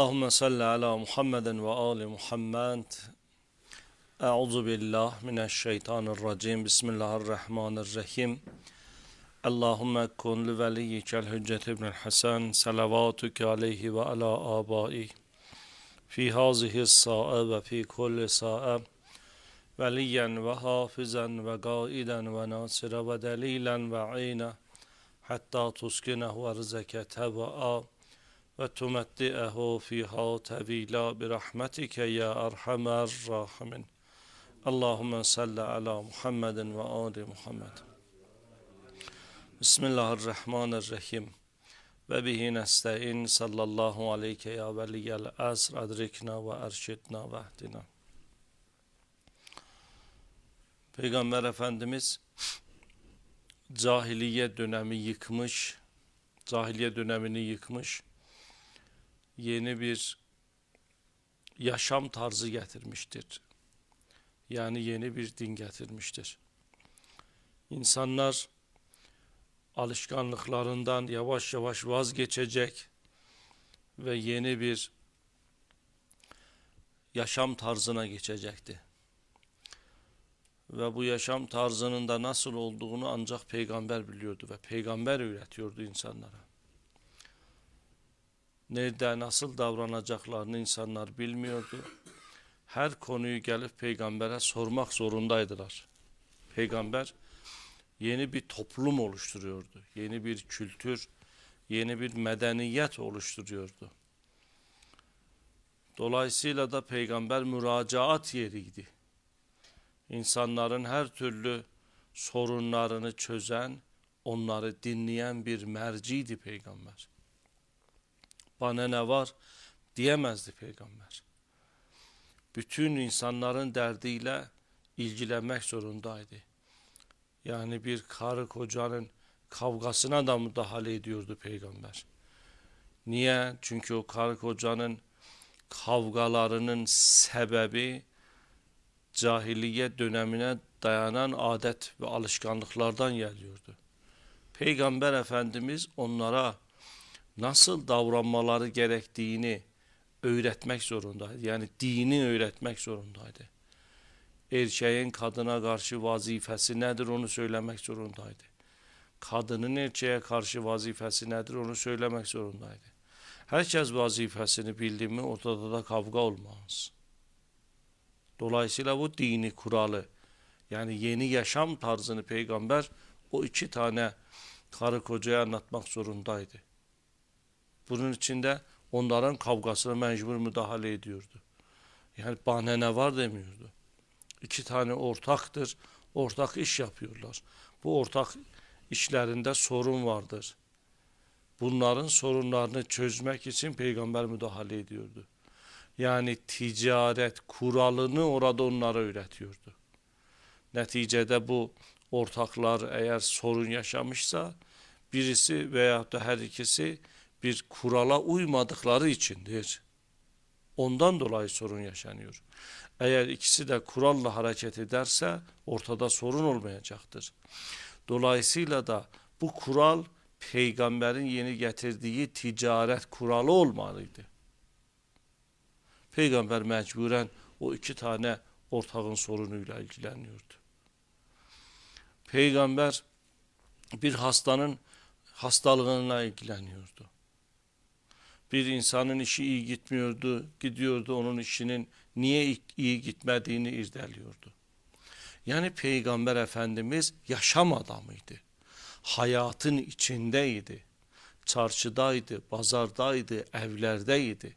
Allahümme salli ala Muhammeden ve ali Muhammed. Euzu billah mineşşeytanirracim. Bismillahirrahmanirrahim. Allahümme kun li veliyyikel hüccet ibnil hasen. Salavatuke aleyhi ve ala abai. Fi hazihi sa'e ve fi kulli sa'e. Veliyen ve hafizan ve gaiden ve nasire ve delilen ve ayna. Hatta tuskinehu erzeke teba'a. وتمتئه فيها طويلا برحمتك يا أرحم الراحمين اللهم صل على محمد وآل محمد بسم الله الرحمن الرحيم وبه نستعين صلى الله عليك يا ولي الأسر أدركنا وأرشدنا واهدنا Peygamber Efendimiz cahiliye dönemi yıkmış, cahiliye dönemini yıkmış, yeni bir yaşam tarzı getirmiştir. Yani yeni bir din getirmiştir. İnsanlar alışkanlıklarından yavaş yavaş vazgeçecek ve yeni bir yaşam tarzına geçecekti. Ve bu yaşam tarzının da nasıl olduğunu ancak peygamber biliyordu ve peygamber öğretiyordu insanlara. Nerede nasıl davranacaklarını insanlar bilmiyordu. Her konuyu gelip peygambere sormak zorundaydılar. Peygamber yeni bir toplum oluşturuyordu. Yeni bir kültür, yeni bir medeniyet oluşturuyordu. Dolayısıyla da peygamber müracaat yeriydi. İnsanların her türlü sorunlarını çözen, onları dinleyen bir merciydi peygamber. Bana ne var diyemezdi peygamber. Bütün insanların derdiyle ilgilenmek zorundaydı. Yani bir karı kocanın kavgasına da müdahale ediyordu peygamber. Niye? Çünkü o karı kocanın kavgalarının sebebi cahiliye dönemine dayanan adet ve alışkanlıklardan geliyordu. Peygamber Efendimiz onlara nasıl davranmaları gerektiğini öğretmek zorundaydı. Yani dini öğretmek zorundaydı. Erkeğin kadına karşı vazifesi nedir onu söylemek zorundaydı. Kadının erkeğe karşı vazifesi nedir onu söylemek zorundaydı. Herkes vazifesini bildi mi ortada da kavga olmaz. Dolayısıyla bu dini kuralı yani yeni yaşam tarzını peygamber o iki tane karı kocaya anlatmak zorundaydı. Bunun içinde onların kavgasına mecbur müdahale ediyordu. Yani bana ne var demiyordu. İki tane ortaktır, ortak iş yapıyorlar. Bu ortak işlerinde sorun vardır. Bunların sorunlarını çözmek için peygamber müdahale ediyordu. Yani ticaret kuralını orada onlara öğretiyordu. Neticede bu ortaklar eğer sorun yaşamışsa birisi veya da her ikisi bir kurala uymadıkları içindir. Ondan dolayı sorun yaşanıyor. Eğer ikisi de kuralla hareket ederse ortada sorun olmayacaktır. Dolayısıyla da bu kural peygamberin yeni getirdiği ticaret kuralı olmalıydı. Peygamber mecburen o iki tane ortağın sorunuyla ilgileniyordu. Peygamber bir hastanın hastalığına ilgileniyordu. Bir insanın işi iyi gitmiyordu, gidiyordu onun işinin niye iyi gitmediğini irdeliyordu. Yani Peygamber Efendimiz yaşam adamıydı. Hayatın içindeydi. Çarşıdaydı, pazardaydı, evlerdeydi.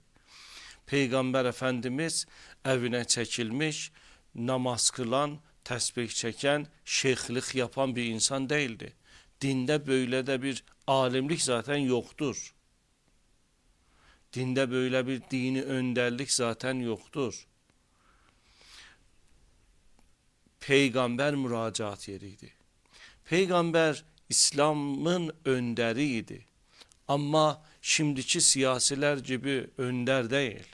Peygamber Efendimiz evine çekilmiş, namaz kılan, tesbih çeken, şeyhlik yapan bir insan değildi. Dinde böyle de bir alimlik zaten yoktur. Dinde böyle bir dini önderlik zaten yoktur. Peygamber müracaat yeriydi. Peygamber İslam'ın önderiydi. Ama şimdiki siyasiler gibi önder değil.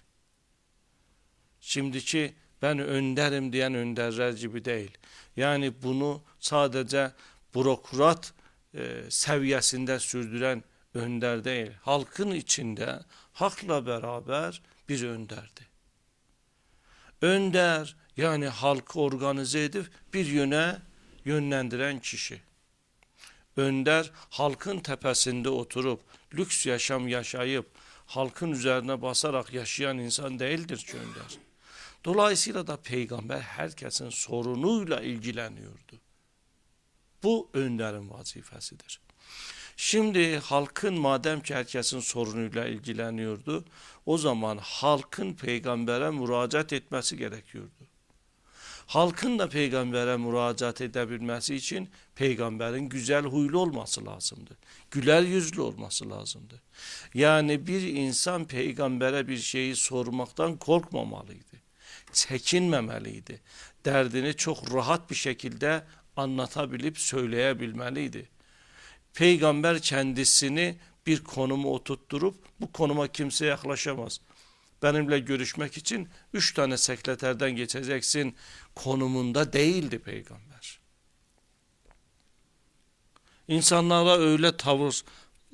Şimdiki ben önderim diyen önderler gibi değil. Yani bunu sadece bürokrat e, seviyesinde sürdüren önder değil. Halkın içinde hakla beraber bir önderdi. Önder yani halkı organize edip bir yöne yönlendiren kişi. Önder halkın tepesinde oturup lüks yaşam yaşayıp halkın üzerine basarak yaşayan insan değildir ki önder. Dolayısıyla da peygamber herkesin sorunuyla ilgileniyordu. Bu önderin vazifesidir. Şimdi halkın madem ki sorunuyla ilgileniyordu, o zaman halkın peygambere müracaat etmesi gerekiyordu. Halkın da peygambere müracaat edebilmesi için peygamberin güzel huylu olması lazımdı. Güler yüzlü olması lazımdı. Yani bir insan peygambere bir şeyi sormaktan korkmamalıydı. Çekinmemeliydi. Derdini çok rahat bir şekilde anlatabilip söyleyebilmeliydi. Peygamber kendisini bir konuma oturtturup bu konuma kimse yaklaşamaz. Benimle görüşmek için üç tane sekreterden geçeceksin konumunda değildi peygamber. İnsanlara öyle tavır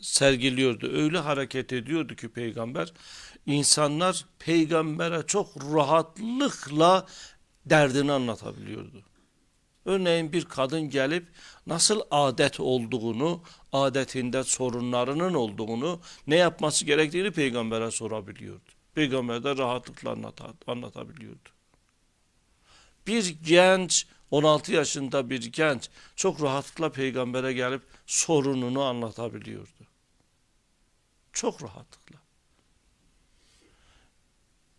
sergiliyordu, öyle hareket ediyordu ki peygamber. İnsanlar peygambere çok rahatlıkla derdini anlatabiliyordu. Örneğin bir kadın gelip nasıl adet olduğunu, adetinde sorunlarının olduğunu, ne yapması gerektiğini peygambere sorabiliyordu. Peygamber de rahatlıkla anlata, anlatabiliyordu. Bir genç, 16 yaşında bir genç çok rahatlıkla peygambere gelip sorununu anlatabiliyordu. Çok rahatlıkla.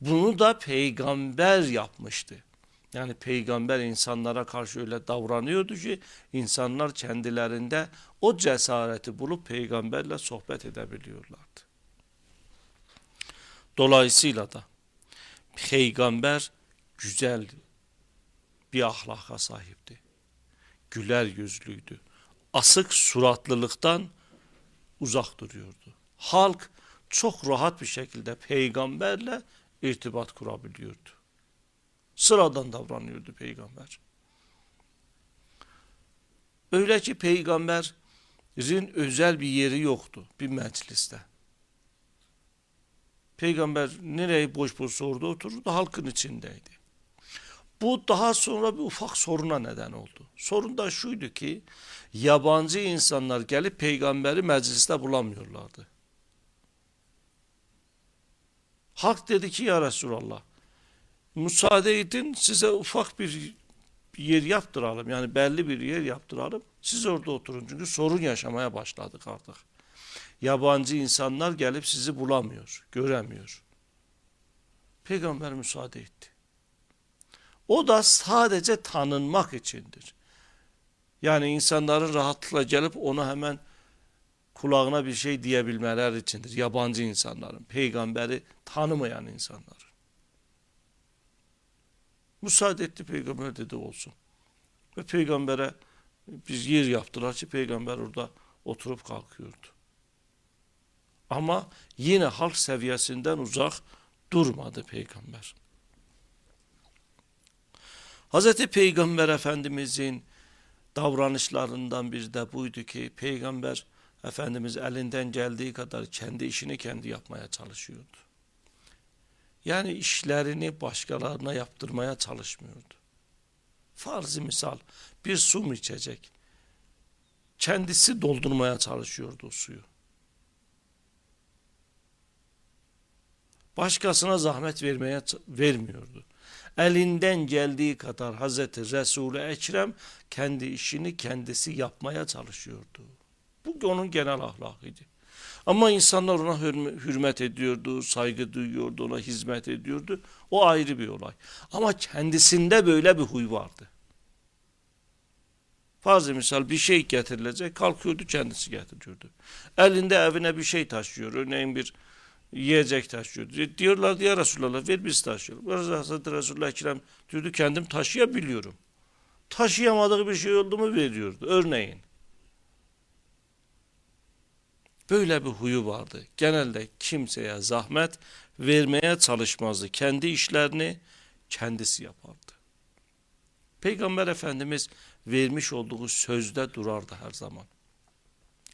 Bunu da peygamber yapmıştı. Yani peygamber insanlara karşı öyle davranıyordu ki insanlar kendilerinde o cesareti bulup peygamberle sohbet edebiliyorlardı. Dolayısıyla da peygamber güzel bir ahlaka sahipti. Güler yüzlüydü. Asık suratlılıktan uzak duruyordu. Halk çok rahat bir şekilde peygamberle irtibat kurabiliyordu. Sıradan davranıyordu peygamber. Öyle ki peygamberin özel bir yeri yoktu bir mecliste. Peygamber nereye boş boş sordu otururdu halkın içindeydi. Bu daha sonra bir ufak soruna neden oldu. Sorun da şuydu ki yabancı insanlar gelip peygamberi mecliste bulamıyorlardı. Halk dedi ki ya Resulallah müsaade edin size ufak bir yer yaptıralım. Yani belli bir yer yaptıralım. Siz orada oturun çünkü sorun yaşamaya başladık artık. Yabancı insanlar gelip sizi bulamıyor, göremiyor. Peygamber müsaade etti. O da sadece tanınmak içindir. Yani insanların rahatlıkla gelip ona hemen kulağına bir şey diyebilmeler içindir. Yabancı insanların, peygamberi tanımayan insanlar. Müsaade etti peygamber dedi olsun. Ve peygambere biz yer yaptılar ki peygamber orada oturup kalkıyordu. Ama yine halk seviyesinden uzak durmadı peygamber. Hazreti Peygamber Efendimizin davranışlarından bir de buydu ki peygamber Efendimiz elinden geldiği kadar kendi işini kendi yapmaya çalışıyordu. Yani işlerini başkalarına yaptırmaya çalışmıyordu. Farzi misal bir su mu içecek? Kendisi doldurmaya çalışıyordu o suyu. Başkasına zahmet vermeye vermiyordu. Elinden geldiği kadar Hazreti Resul-i Ekrem kendi işini kendisi yapmaya çalışıyordu. Bu onun genel ahlakıydı. Ama insanlar ona hürmet ediyordu, saygı duyuyordu, ona hizmet ediyordu. O ayrı bir olay. Ama kendisinde böyle bir huy vardı. Fazla misal bir şey getirilecek, kalkıyordu kendisi getiriyordu. Elinde evine bir şey taşıyor, örneğin bir yiyecek taşıyor. Diyorlar ya Resulallah ver biz taşıyalım. Hazreti Resulullah Ekrem diyordu kendim taşıyabiliyorum. Taşıyamadığı bir şey oldu mu veriyordu örneğin. Böyle bir huyu vardı. Genelde kimseye zahmet vermeye çalışmazdı. Kendi işlerini kendisi yapardı. Peygamber Efendimiz vermiş olduğu sözde durardı her zaman.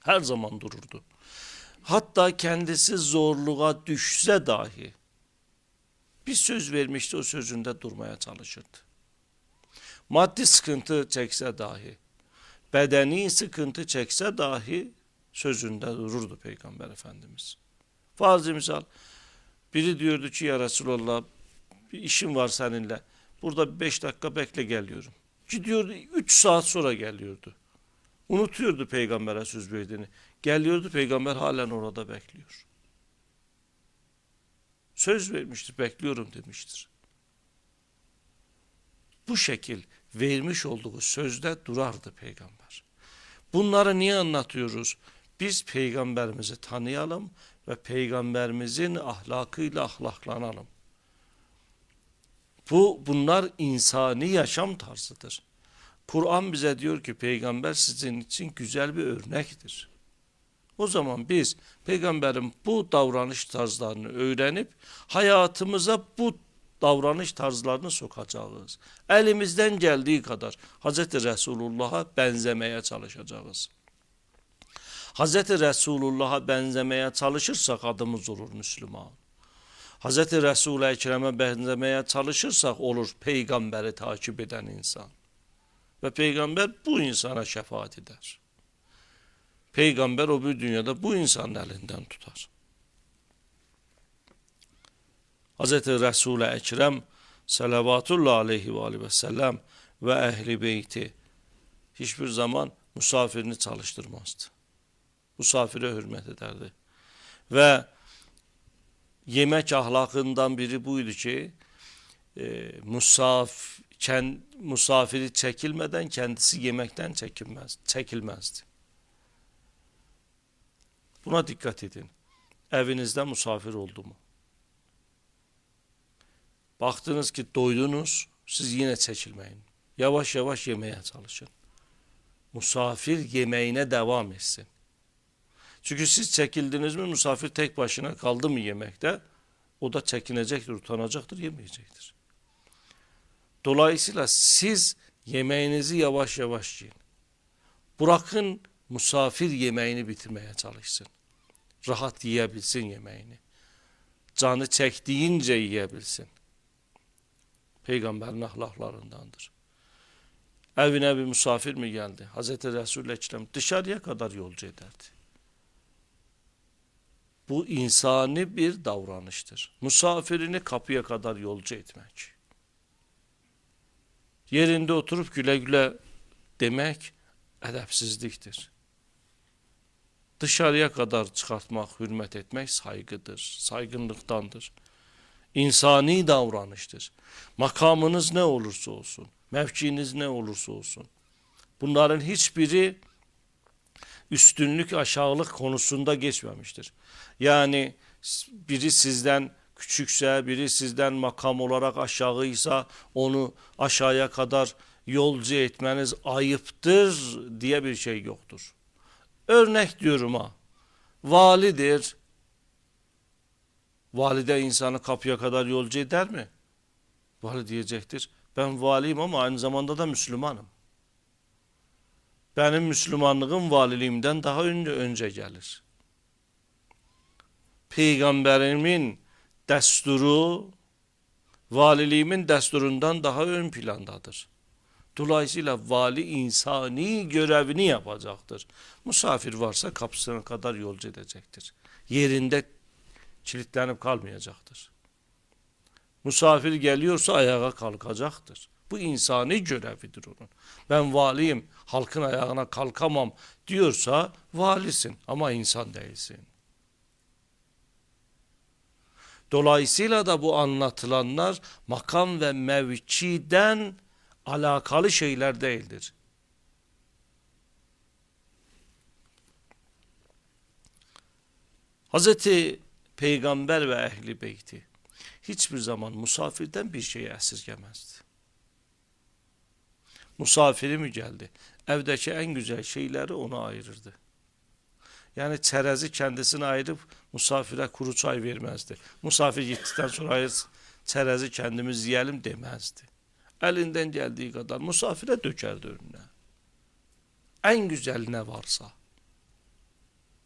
Her zaman dururdu. Hatta kendisi zorluğa düşse dahi bir söz vermişti o sözünde durmaya çalışırdı. Maddi sıkıntı çekse dahi, bedeni sıkıntı çekse dahi sözünde dururdu Peygamber Efendimiz. Fazla misal biri diyordu ki ya Resulallah bir işim var seninle. Burada beş dakika bekle geliyorum. Gidiyordu üç saat sonra geliyordu. Unutuyordu peygambere söz verdiğini. Geliyordu peygamber halen orada bekliyor. Söz vermiştir bekliyorum demiştir. Bu şekil vermiş olduğu sözde durardı peygamber. Bunları niye anlatıyoruz? Biz peygamberimizi tanıyalım ve peygamberimizin ahlakıyla ahlaklanalım. Bu bunlar insani yaşam tarzıdır. Kur'an bize diyor ki peygamber sizin için güzel bir örnektir. O zaman biz peygamberin bu davranış tarzlarını öğrenip hayatımıza bu davranış tarzlarını sokacağız. Elimizden geldiği kadar Hz. Resulullah'a benzemeye çalışacağız. Hz. Resulullah'a benzemeye çalışırsak adımız olur Müslüman. Hz. Resul-i Ekrem'e benzemeye çalışırsak olur peygamberi takip eden insan. Ve peygamber bu insana şefaat eder. Peygamber o bir dünyada bu insanın elinden tutar. Hz. Resul-i Ekrem salavatullah aleyhi ve aleyhi ve sellem ve ehli beyti hiçbir zaman misafirini çalıştırmazdı. Misafire hürmet ederdi. Ve yemek ahlakından biri buydu ki e, musaf, kend, musafiri çekilmeden kendisi yemekten çekilmez, çekilmezdi. Buna dikkat edin. Evinizde misafir oldu mu? Baktınız ki doydunuz, siz yine çekilmeyin. Yavaş yavaş yemeye çalışın. Misafir yemeğine devam etsin. Çünkü siz çekildiniz mi misafir tek başına kaldı mı yemekte o da çekinecektir, utanacaktır, yemeyecektir. Dolayısıyla siz yemeğinizi yavaş yavaş yiyin. Bırakın misafir yemeğini bitirmeye çalışsın. Rahat yiyebilsin yemeğini. Canı çektiğince yiyebilsin. Peygamberin ahlaklarındandır. Evine bir misafir mi geldi? Hazreti Resul-i Ekrem dışarıya kadar yolcu ederdi. Bu insani bir davranıştır. Misafirini kapıya kadar yolcu etmek. Yerinde oturup güle güle demek edepsizliktir. Dışarıya kadar çıkartmak, hürmet etmek saygıdır, saygınlıktandır. İnsani davranıştır. Makamınız ne olursa olsun, mevkiniz ne olursa olsun. Bunların hiçbiri üstünlük aşağılık konusunda geçmemiştir. Yani biri sizden küçükse, biri sizden makam olarak aşağıysa onu aşağıya kadar yolcu etmeniz ayıptır diye bir şey yoktur. Örnek diyorum ha. Validir. Valide insanı kapıya kadar yolcu eder mi? Vali diyecektir. Ben valiyim ama aynı zamanda da Müslümanım. Benim Müslümanlığım valiliğimden daha önce, önce gelir. Peygamberimin desturu valiliğimin desturundan daha ön plandadır. Dolayısıyla vali insani görevini yapacaktır. Misafir varsa kapısına kadar yolcu edecektir. Yerinde kilitlenip kalmayacaktır. Misafir geliyorsa ayağa kalkacaktır. Bu insani görevidir onun. Ben valiyim, halkın ayağına kalkamam diyorsa valisin ama insan değilsin. Dolayısıyla da bu anlatılanlar makam ve mevkiden alakalı şeyler değildir. Hazreti Peygamber ve Ehli Beyti hiçbir zaman musafirden bir şey esirgemezdi. Musafiri mi geldi? Evdeki en güzel şeyleri ona ayırırdı. Yani çerezi kendisine ayırıp misafire kuru çay vermezdi. Misafir gittikten sonra hayır çerezi kendimiz yiyelim demezdi. Elinden geldiği kadar misafire dökerdi önüne. En güzel ne varsa.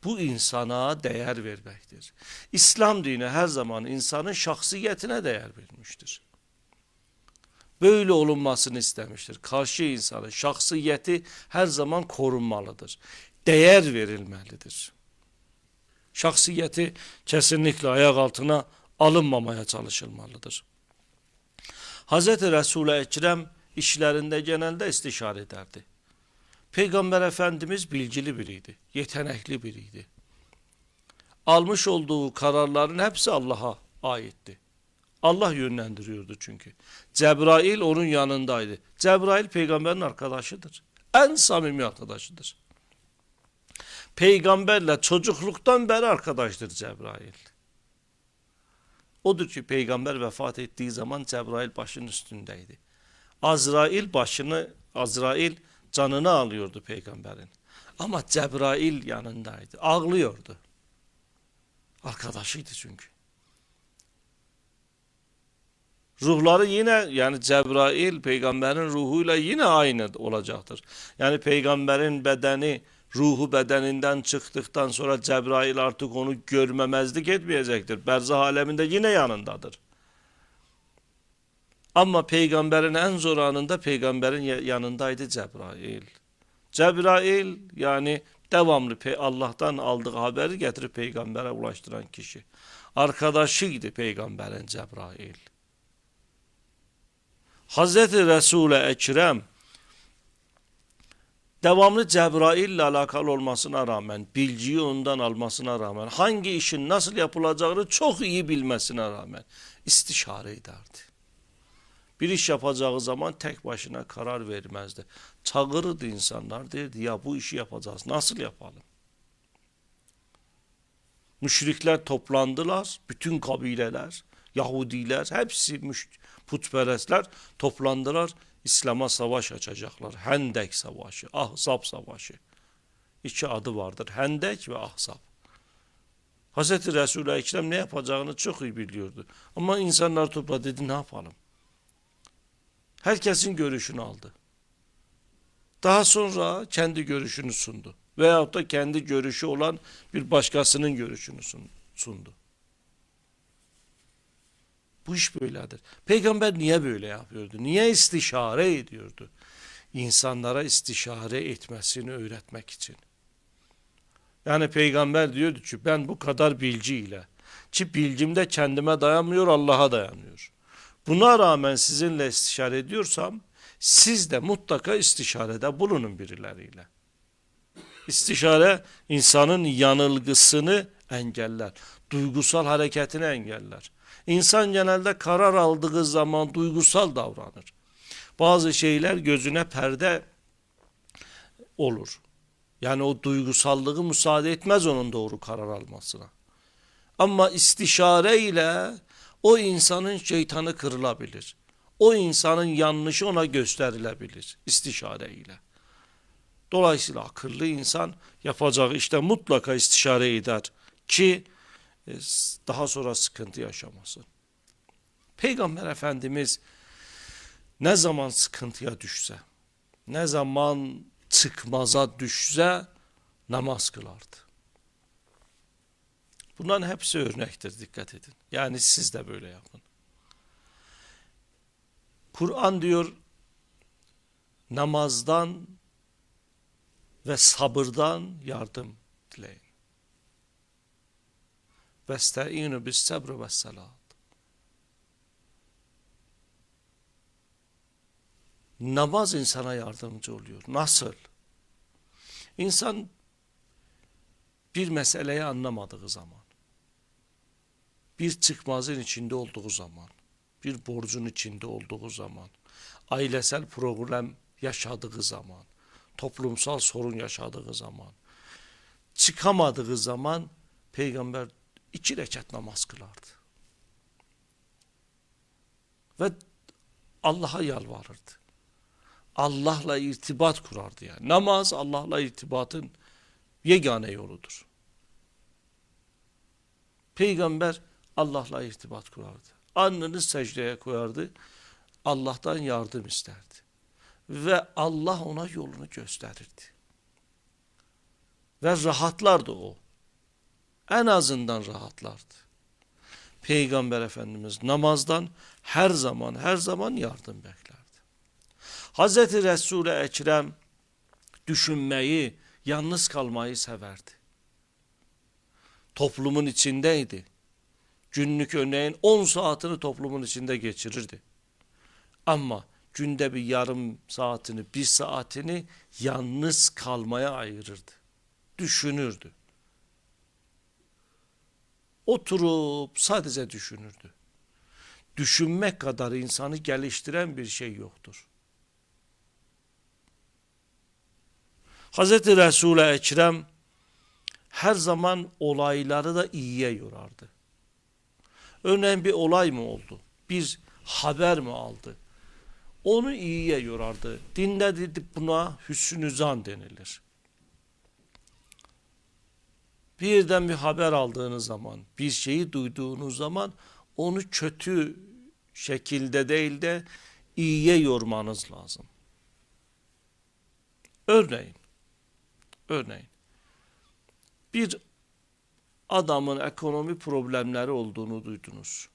bu insana değer vermektir. İslam dini her zaman insanın şahsiyetine değer vermiştir. Böyle olunmasını istemiştir. Karşı insanın şahsiyeti her zaman korunmalıdır. Değer verilmelidir. Şahsiyeti kesinlikle ayak altına alınmamaya çalışılmalıdır. Hz. Resul-i Ekrem işlerinde genelde istişare ederdi. Peygamber Efendimiz bilgili biriydi, yetenekli biriydi. Almış olduğu kararların hepsi Allah'a aitti. Allah yönlendiriyordu çünkü. Cebrail onun yanındaydı. Cebrail peygamberin arkadaşıdır. En samimi arkadaşıdır. Peygamberle çocukluktan beri arkadaştır Cebrail. Odur ki peygamber vefat ettiği zaman Cebrail başının üstündeydi. Azrail başını, Azrail canını alıyordu peygamberin. Ama Cebrail yanındaydı. Ağlıyordu. Arkadaşıydı çünkü. Ruhları yine yani Cebrail peygamberin ruhuyla yine aynı olacaktır. Yani peygamberin bedeni ruhu bedeninden çıktıktan sonra Cebrail artık onu görmemezlik etmeyecektir. Berzah aleminde yine yanındadır. Ama peygamberin en zor anında peygamberin yanındaydı Cebrail. Cebrail yani devamlı Allah'tan aldığı haberi getirip peygambere ulaştıran kişi. Arkadaşıydı peygamberin Cebrail. Hazreti Resul-i Ekrem devamlı Cebrail ile alakalı olmasına rağmen, bilgiyi ondan almasına rağmen, hangi işin nasıl yapılacağını çok iyi bilmesine rağmen istişare ederdi. Bir iş yapacağı zaman tek başına karar vermezdi. Çağırırdı insanlar derdi ya bu işi yapacağız nasıl yapalım? Müşrikler toplandılar, bütün kabileler, Yahudiler, hepsi putperestler toplandılar. İslam'a savaş açacaklar. Hendek Savaşı, Ahzab Savaşı. İki adı vardır. Hendek ve Ahzab. Hz. Resul-i Ekrem ne yapacağını çok iyi biliyordu. Ama insanlar topladı dedi ne yapalım? Herkesin görüşünü aldı. Daha sonra kendi görüşünü sundu. Veyahut da kendi görüşü olan bir başkasının görüşünü sundu. Bu iş böyledir. Peygamber niye böyle yapıyordu? Niye istişare ediyordu? İnsanlara istişare etmesini öğretmek için. Yani peygamber diyordu ki ben bu kadar bilgiyle ki bilgim de kendime dayanmıyor Allah'a dayanıyor. Buna rağmen sizinle istişare ediyorsam siz de mutlaka istişarede bulunun birileriyle. İstişare insanın yanılgısını engeller. Duygusal hareketini engeller. İnsan genelde karar aldığı zaman duygusal davranır. Bazı şeyler gözüne perde olur. Yani o duygusallığı müsaade etmez onun doğru karar almasına. Ama istişare ile o insanın şeytanı kırılabilir. O insanın yanlışı ona gösterilebilir istişare ile. Dolayısıyla akıllı insan yapacağı işte mutlaka istişare eder ki daha sonra sıkıntı yaşamasın. Peygamber Efendimiz ne zaman sıkıntıya düşse, ne zaman çıkmaza düşse namaz kılardı. Bunların hepsi örnektir dikkat edin. Yani siz de böyle yapın. Kur'an diyor namazdan ve sabırdan yardım dileyin. Vesta'inu bis sabr ve salat. Namaz insana yardımcı oluyor. Nasıl? İnsan bir meseleyi anlamadığı zaman, bir çıkmazın içinde olduğu zaman, bir borcun içinde olduğu zaman, ailesel problem yaşadığı zaman, toplumsal sorun yaşadığı zaman, çıkamadığı zaman peygamber iki rekat namaz kılardı. Ve Allah'a yalvarırdı. Allah'la irtibat kurardı yani. Namaz Allah'la irtibatın yegane yoludur. Peygamber Allah'la irtibat kurardı. Alnını secdeye koyardı. Allah'tan yardım isterdi. Ve Allah ona yolunu gösterirdi. Ve rahatlardı o. en azından rahatlardı. Peygamber Efendimiz namazdan her zaman her zaman yardım beklerdi. Hazreti Resul-i Ekrem düşünmeyi, yalnız kalmayı severdi. Toplumun içindeydi. Günlük örneğin 10 saatini toplumun içinde geçirirdi. Ama günde bir yarım saatini, bir saatini yalnız kalmaya ayırırdı. Düşünürdü. Oturup sadece düşünürdü. Düşünmek kadar insanı geliştiren bir şey yoktur. Hazreti Resul-i Ekrem her zaman olayları da iyiye yorardı. Örneğin bir olay mı oldu? Bir haber mi aldı? Onu iyiye yorardı. Dinde dedi buna hüsnü zan denilir. Birden bir haber aldığınız zaman, bir şeyi duyduğunuz zaman onu kötü şekilde değil de iyiye yormanız lazım. Örneğin, örneğin bir adamın ekonomi problemleri olduğunu duydunuz.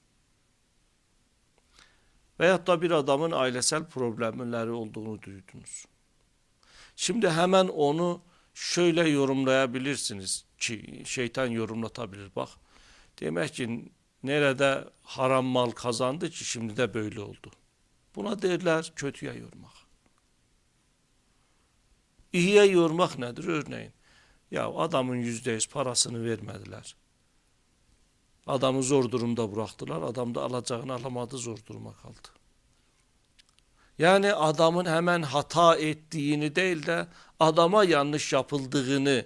Veyahut da bir adamın ailesel problemleri olduğunu duydunuz. Şimdi hemen onu şöyle yorumlayabilirsiniz şeytan yorumlatabilir bak. Demek ki nerede haram mal kazandı ki şimdi de böyle oldu. Buna derler kötüye yormak. İyiye yormak nedir örneğin? Ya adamın yüzde yüz parasını vermediler. Adamı zor durumda bıraktılar. Adam da alacağını alamadı zor duruma kaldı. Yani adamın hemen hata ettiğini değil de adama yanlış yapıldığını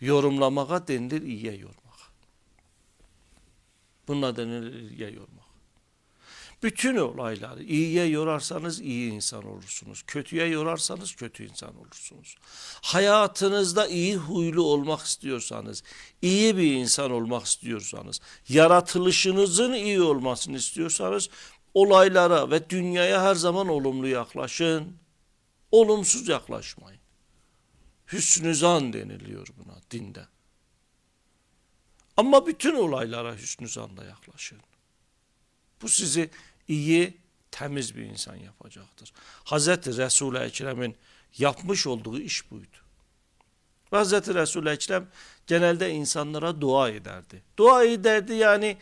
yorumlamaya denilir iyiye yormak. Bununla denilir iyiye yormak. Bütün olayları iyiye yorarsanız iyi insan olursunuz. Kötüye yorarsanız kötü insan olursunuz. Hayatınızda iyi huylu olmak istiyorsanız, iyi bir insan olmak istiyorsanız, yaratılışınızın iyi olmasını istiyorsanız olaylara ve dünyaya her zaman olumlu yaklaşın. Olumsuz yaklaşmayın. Hüsnü zan deniliyor buna dinde. Ama bütün olaylara hüsnü zanla yaklaşın. Bu sizi iyi, temiz bir insan yapacaktır. Hazreti Resul-i Ekrem'in yapmış olduğu iş buydu. Hazreti Resul-i Ekrem genelde insanlara dua ederdi. Dua ederdi yani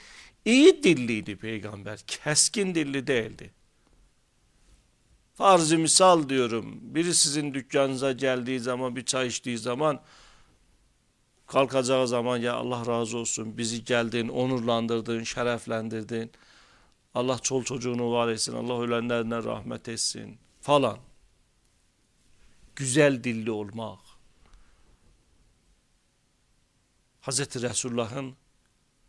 iyi dilliydi peygamber, keskin dilli değildi. Farz-ı misal diyorum, biri sizin dükkanınıza geldiği zaman, bir çay içtiği zaman, kalkacağı zaman ya Allah razı olsun bizi geldin, onurlandırdın, şereflendirdin. Allah çol çocuğunu var etsin, Allah ölenlerine rahmet etsin falan. Güzel dilli olmak. Hazreti Resulullah'ın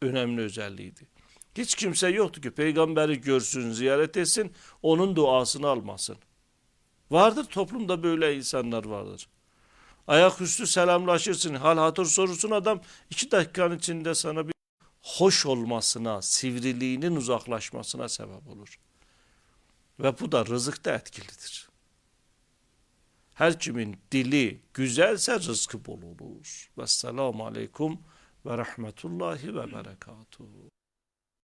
önemli özelliğiydi. Hiç kimse yoktu ki peygamberi görsün, ziyaret etsin, onun duasını almasın. Vardır toplumda böyle insanlar vardır. Ayaküstü selamlaşırsın, hal hatır sorursun adam iki dakikanın içinde sana bir hoş olmasına, sivriliğinin uzaklaşmasına sebep olur. Ve bu da rızıkta etkilidir. Her kimin dili güzelse rızkı bol olur. Vesselamu aleyküm ve rahmetullahi ve berekatuhu.